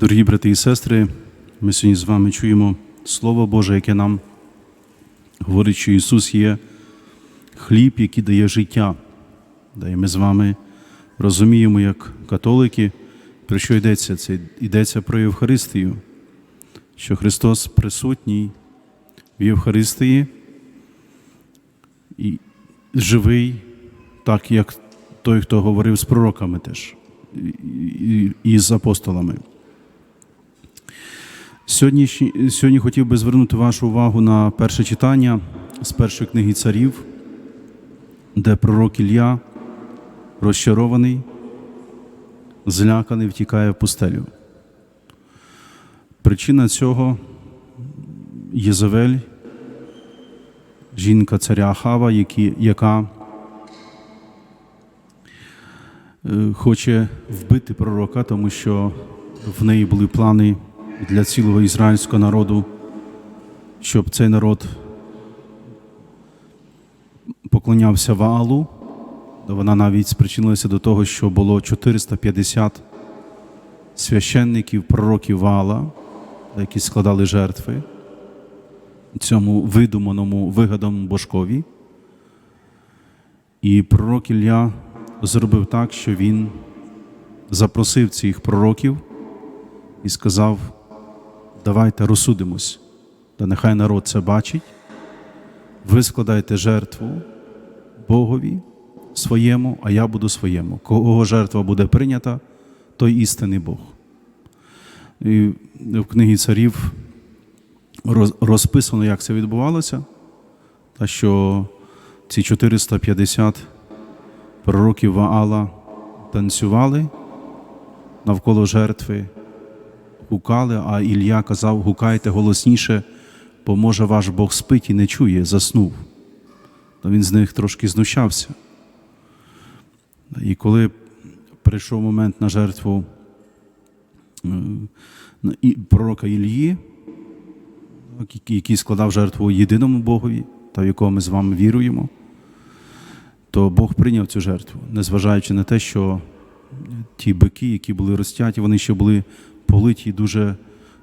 Дорогі брати і сестри, ми сьогодні з вами чуємо Слово Боже, яке нам говорить, що Ісус є хліб, який дає життя. Да, і ми з вами розуміємо, як католики, про що йдеться? Це йдеться про Євхаристію, що Христос присутній в Євхаристії і живий, так як той, хто говорив з пророками теж і- з апостолами. Сьогодні, сьогодні хотів би звернути вашу увагу на перше читання з першої книги царів, де пророк Ілля, розчарований, зляканий, втікає в пустелю. Причина цього Єзавель, жінка царя Ахава, які, яка е, хоче вбити пророка, тому що в неї були плани для цілого ізраїльського народу, щоб цей народ поклонявся Ваалу. Вона навіть спричинилася до того, що було 450 священників, пророків Ваала, які складали жертви цьому видуманому вигаданому божкові. І пророк Ілля зробив так, що він запросив цих пророків і сказав: давайте розсудимось, та нехай народ це бачить, ви складаєте жертву Богові своєму, а я буду своєму. Кого жертва буде прийнята, той істинний Бог. І в книгі царів розписано, як це відбувалося, та що ці 450 пророків Ваала танцювали навколо жертви, гукали, а Ілля казав, гукайте голосніше, бо може ваш Бог спить і не чує, заснув. То він з них трошки знущався. І коли прийшов момент на жертву пророка який- який складав жертву єдиному Богові, та в якого ми з вами віруємо, то Бог прийняв цю жертву, незважаючи на те, що ті бики, які були розтяті, вони ще були политі дуже е,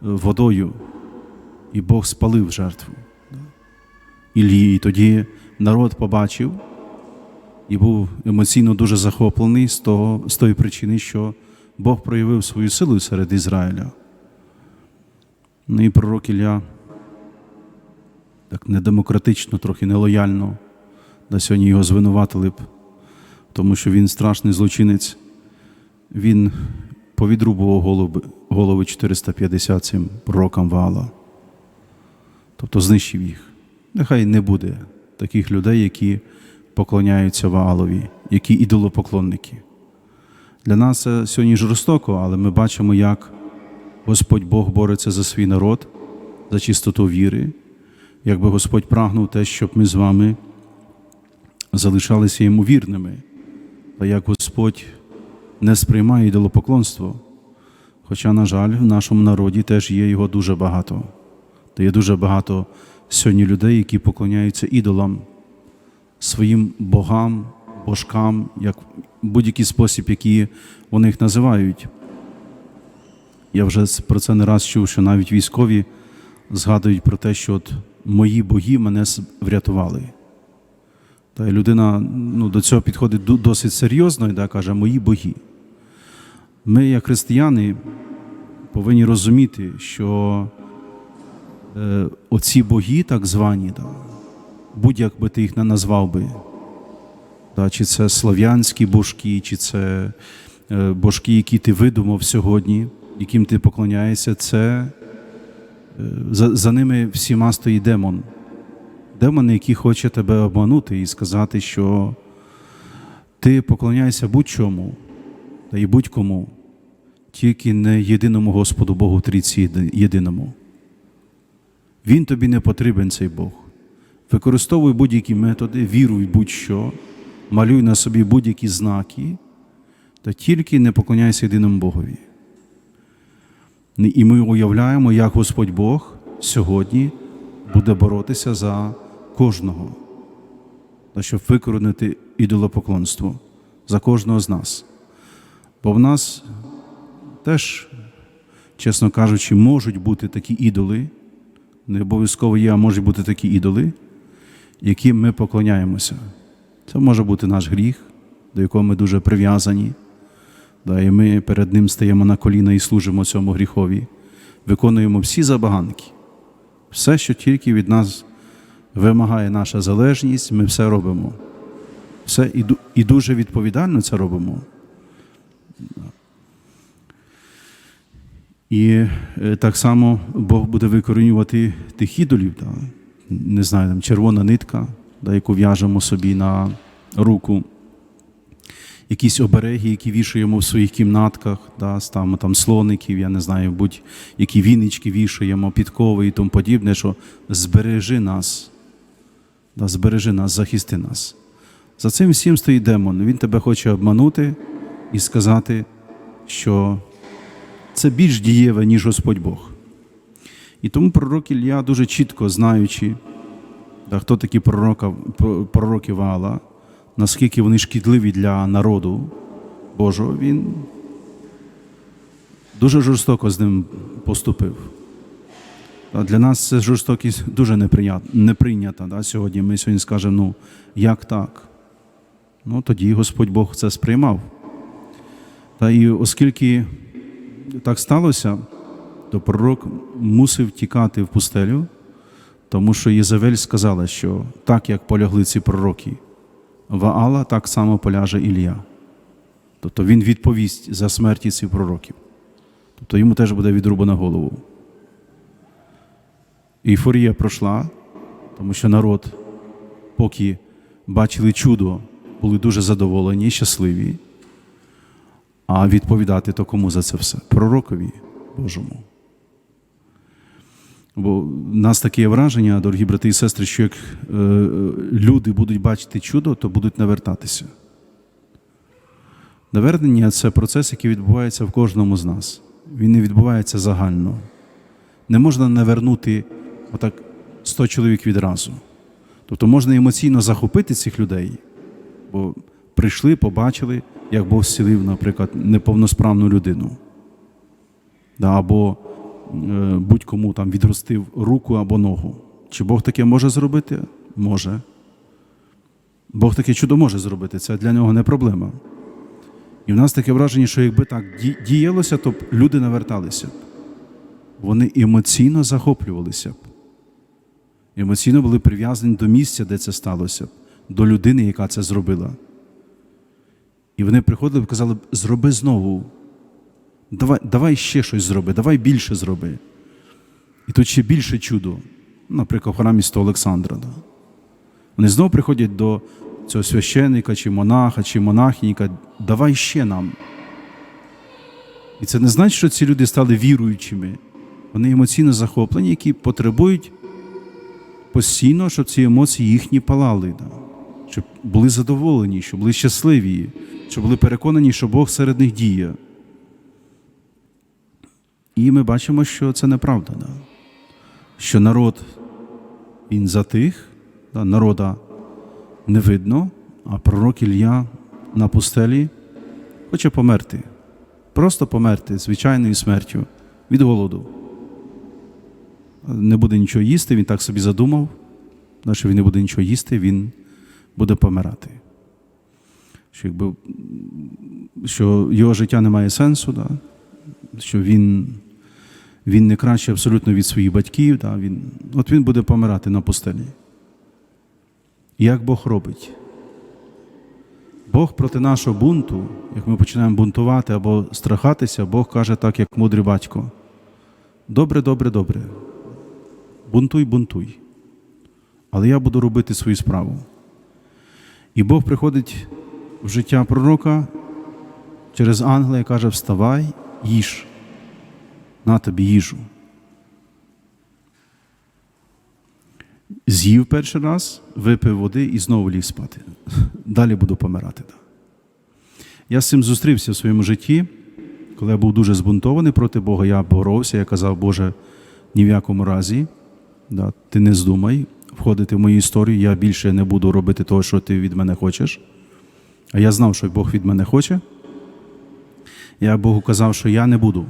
водою, і Бог спалив жертву. Ілії. І тоді народ побачив і був емоційно дуже захоплений з, того, з тої причини, що Бог проявив свою силу серед Ізраїля. Ну і пророк Ілля так недемократично, трохи нелояльно, на сьогодні його звинуватили б, тому що він страшний злочинець. Він повідрубував голови, голови 450 цим пророкам Ваала. Тобто знищив їх. Нехай не буде таких людей, які поклоняються Ваалові, які ідолопоклонники. Для нас це сьогодні жорстоко, але ми бачимо, як Господь Бог бореться за свій народ, за чистоту віри, якби Господь прагнув те, щоб ми з вами залишалися йому вірними, та як Господь не сприймає ідолопоклонство. Хоча, на жаль, в нашому народі теж є його дуже багато. Та є дуже багато сьогодні людей, які поклоняються ідолам, своїм богам, божкам, як будь-який спосіб, який вони їх називають. Я вже про це не раз чув, що навіть військові згадують про те, що от мої боги мене врятували. Та людина ну, до цього підходить досить серйозно і да, каже, мої боги. Ми, як християни, повинні розуміти, що е, оці боги, так звані, будь-як би ти їх не назвав би, чи це слав'янські божки, чи це е, божки, які ти видумав сьогодні, яким ти поклоняєшся, це е, за, за ними всіма стоїть демон. Демон, який хоче тебе обманути і сказати, що ти поклоняєшся будь-чому та й будь-кому, тільки не єдиному Господу Богу трійці єдиному. Він тобі не потрібен, цей Бог. Використовуй будь-які методи, віруй будь-що, малюй на собі будь-які знаки, та тільки не поклоняйся єдиному Богові. І ми уявляємо, як Господь Бог сьогодні буде боротися за кожного, щоб викоренити ідолопоклонство за кожного з нас. Бо в нас теж чесно кажучи, можуть бути такі ідоли, не обов'язково є, а можуть бути такі ідоли, яким ми поклоняємося. Це може бути наш гріх, до якого ми дуже прив'язані. Да, і ми перед ним стаємо на коліна і служимо цьому гріхові, виконуємо всі забаганки. Все, що тільки від нас вимагає наша залежність, ми все робимо. Все і, і дуже відповідально це робимо. І е, так само Бог буде викорінювати тих ідолів, да? не знаю, там червона нитка, да, яку в'яжемо собі на руку, якісь обереги, які вішаємо в своїх кімнатках, да, ставимо там слоників, я не знаю, будь-які вінички вішаємо, підкови і тому подібне, що збережи нас, да, збережи нас, захисти нас. За цим всім стоїть демон. Він тебе хоче обманути і сказати, що це більш дієве, ніж Господь Бог. І тому пророк Ілля, дуже чітко знаючи, да, хто такі пророка, пророки Ваала, наскільки вони шкідливі для народу Божого, він дуже жорстоко з ним поступив. Для нас це жорстокість дуже неприйнята. Да? Сьогодні ми сьогодні скажемо, ну як так? Ну тоді Господь Бог це сприймав. Та і оскільки так сталося, то пророк мусив тікати в пустелю, тому що Єзавель сказала, що так як полягли ці пророки Ваала, так само поляже Ілля. Тобто він відповість за смерті цих пророків. Тобто йому теж буде відрубана голову. Ейфорія пройшла, тому що народ, поки бачили чудо, були дуже задоволені і щасливі. А відповідати то кому за це все? Пророкові Божому. Бо в нас таке враження, дорогі брати і сестри, що як е, люди будуть бачити чудо, то будуть навертатися. Навернення це процес, який відбувається в кожному з нас. Він не відбувається загально. Не можна навернути отак 100 чоловік відразу. Тобто можна емоційно захопити цих людей, бо прийшли, побачили, як Бог зцілив, наприклад, неповносправну людину. Да, або е, будь-кому там відростив руку або ногу. Чи Бог таке може зробити? Може. Бог таке чудо може зробити, це для нього не проблема. І в нас таке враження, що якби так діялося, то б люди наверталися. б. Вони емоційно захоплювалися б. Емоційно були прив'язані до місця, де це сталося, до людини, яка це зробила. І вони приходили і казали, зроби знову. Давай, давай ще щось зроби, давай більше зроби. І тут ще більше чудо. Наприклад, в храмі Святого Олександра. Вони знову приходять до цього священника, чи монаха, чи кажуть, давай ще нам. І це не значить, що ці люди стали віруючими. Вони емоційно захоплені, які потребують постійно, щоб ці емоції їхні палали, щоб були задоволені, щоб були щасливі, щоб були переконані, що Бог серед них діє. І ми бачимо, що це неправда. Да? Що народ він затих, да? народа не видно, а пророк Ілля на пустелі хоче померти. Просто померти звичайною смертю від голоду. Не буде нічого їсти, він так собі задумав, що він не буде нічого їсти, він буде помирати. Що, якби, що його життя не має сенсу, да? що він, він не краще абсолютно від своїх батьків, да? він, от він буде помирати на пустелі. Як Бог робить? Бог проти нашого бунту, як ми починаємо бунтувати або страхатися, Бог каже так, як мудрий батько. Добре, добре, добре. Бунтуй, бунтуй. Але я буду робити свою справу. І Бог приходить в життя пророка через ангела і каже: Вставай, їж, на тобі їжу. З'їв перший раз, випив води і знову ліг спати. Далі буду помирати. Я з цим зустрівся в своєму житті, коли я був дуже збунтований проти Бога, я боровся, я казав, Боже, ні в якому разі, ти не здумай входити в мою історію, я більше не буду робити того, що ти від мене хочеш. А я знав, що Бог від мене хоче. Я Богу казав, що я не буду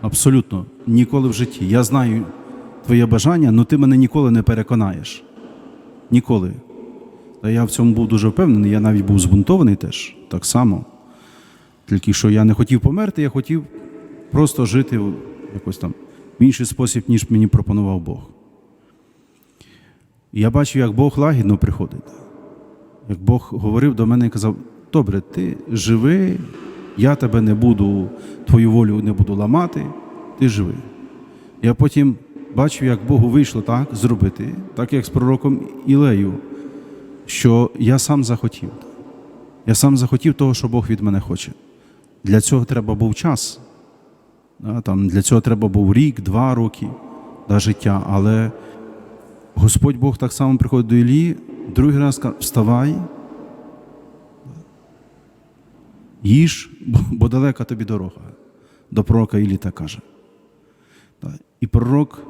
абсолютно ніколи в житті. Я знаю твоє бажання, але ти мене ніколи не переконаєш. Ніколи. Та я в цьому був дуже впевнений, я навіть був збунтований теж так само. Тільки що я не хотів померти, я хотів просто жити якось там в інший спосіб, ніж мені пропонував Бог. Я бачив, як Бог лагідно приходить. Як Бог говорив до мене і казав: добре, ти живи, я тебе не буду, твою волю не буду ламати, ти живи. Я потім бачив, як Богу вийшло так зробити, так як з пророком Ілею, що я сам захотів. Я сам захотів того, що Бог від мене хоче. Для цього треба був час. Там, для цього треба був рік, два роки да, життя. Але Господь Бог так само приходить до Ілії, другий раз каже, вставай, їж, бо, далека тобі дорога. До пророка Іллі так каже. І пророк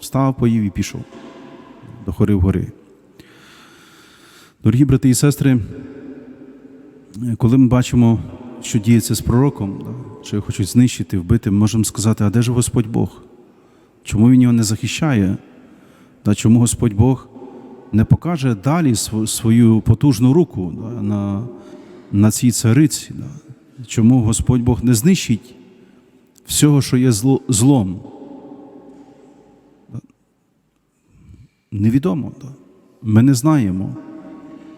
встав, поїв і пішов до хори гори. Дорогі брати і сестри, коли ми бачимо, що діється з пророком, що його хочуть знищити, вбити, ми можемо сказати, а де ж Господь Бог? Чому він його не захищає? Чому Господь Бог не покаже далі свою потужну руку на цій цариці? Чому Господь Бог не знищить всього, що є зло, злом? Невідомо. Ми не знаємо,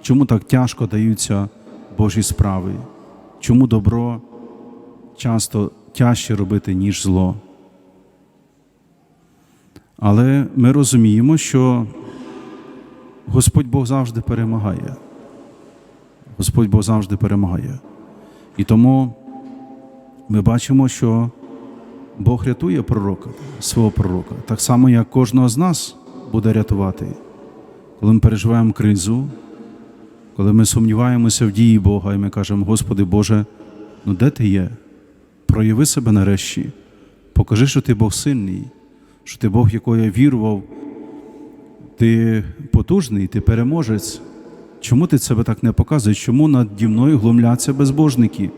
чому так тяжко даються Божі справи, чому добро часто тяжче робити, ніж зло. Але ми розуміємо, що Господь Бог завжди перемагає. Господь Бог завжди перемагає. І тому ми бачимо, що Бог рятує пророка, свого пророка, так само, як кожного з нас буде рятувати. Коли ми переживаємо кризу, коли ми сумніваємося в дії Бога, і ми кажемо, Господи Боже, ну де ти є? Прояви себе нарешті, покажи, що ти Бог сильний, що ти Бог, якого я вірував, ти потужний, ти переможець. Чому ти себе так не показуєш? Чому наді мною глумляться безбожники,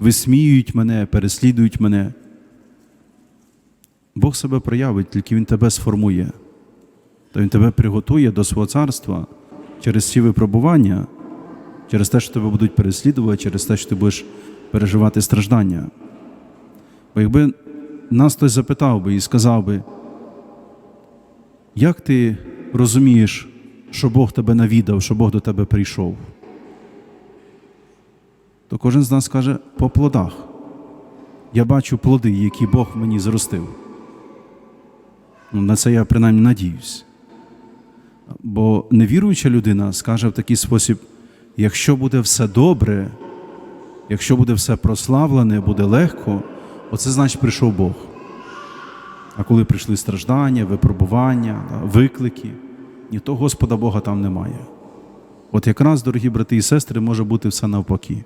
висміюють мене, переслідують мене? Бог себе проявить, тільки Він тебе сформує, то Він тебе приготує до свого царства через ці випробування, через те, що тебе будуть переслідувати, через те, що ти будеш переживати страждання. Бо якби нас хтось запитав би і сказав би, як ти розумієш, що Бог тебе навідав, що Бог до тебе прийшов? То кожен з нас каже по плодах. Я бачу плоди, які Бог мені зростив. Ну, на це я принаймні надіюсь. Бо невіруюча людина скаже в такий спосіб: якщо буде все добре, якщо буде все прославлене, буде легко, оце значить прийшов Бог. А коли прийшли страждання, випробування, виклики, ні то Господа Бога там немає. От якраз, дорогі брати і сестри, може бути все навпаки.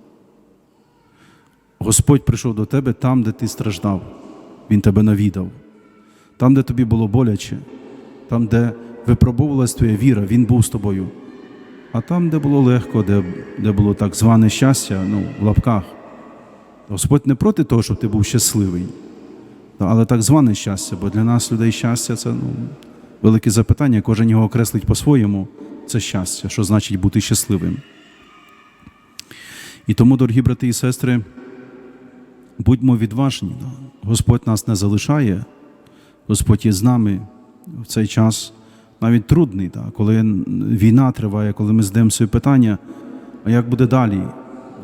Господь прийшов до тебе там, де ти страждав, Він тебе навідав, там, де тобі було боляче, там, де випробовувалась твоя віра, Він був з тобою. А там, де було легко, де, де було так зване щастя, ну, в лапках, Господь не проти того, щоб ти був щасливий, але так зване щастя, бо для нас, людей, щастя це ну, велике запитання, кожен його окреслить по-своєму. Це щастя, що значить бути щасливим. І тому, дорогі брати і сестри, будьмо відважні. Господь нас не залишає, Господь є з нами в цей час навіть трудний, да, коли війна триває, коли ми здаємо собі питання, а як буде далі?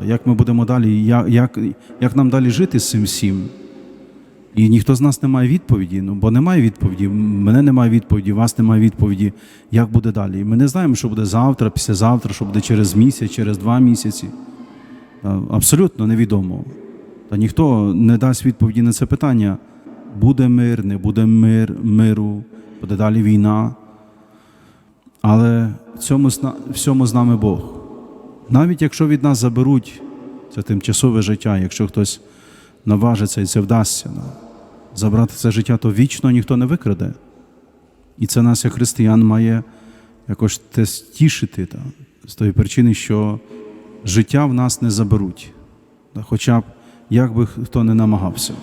Як ми будемо далі, як, як, як нам далі жити з цим всім? І ніхто з нас не має відповіді, ну бо немає відповіді. Мене немає відповіді, вас немає відповіді, як буде далі. І ми не знаємо, що буде завтра, післязавтра, що буде через місяць, через два місяці. Абсолютно невідомо. Та ніхто не дасть відповіді на це питання. Буде мир, не буде мир, миру, буде далі війна. Але в цьому, всьому з нами Бог. Навіть якщо від нас заберуть це тимчасове життя, якщо хтось наважиться і це вдасться, да, забрати це життя, то вічно ніхто не викраде. І це нас, як християн, має якось те стішити та, з тої причини, що життя в нас не заберуть, та, хоча б як би хто не намагався.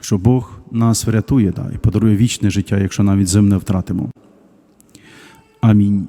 що Бог нас врятує да, і подарує вічне життя, якщо навіть земне втратимо. Амінь.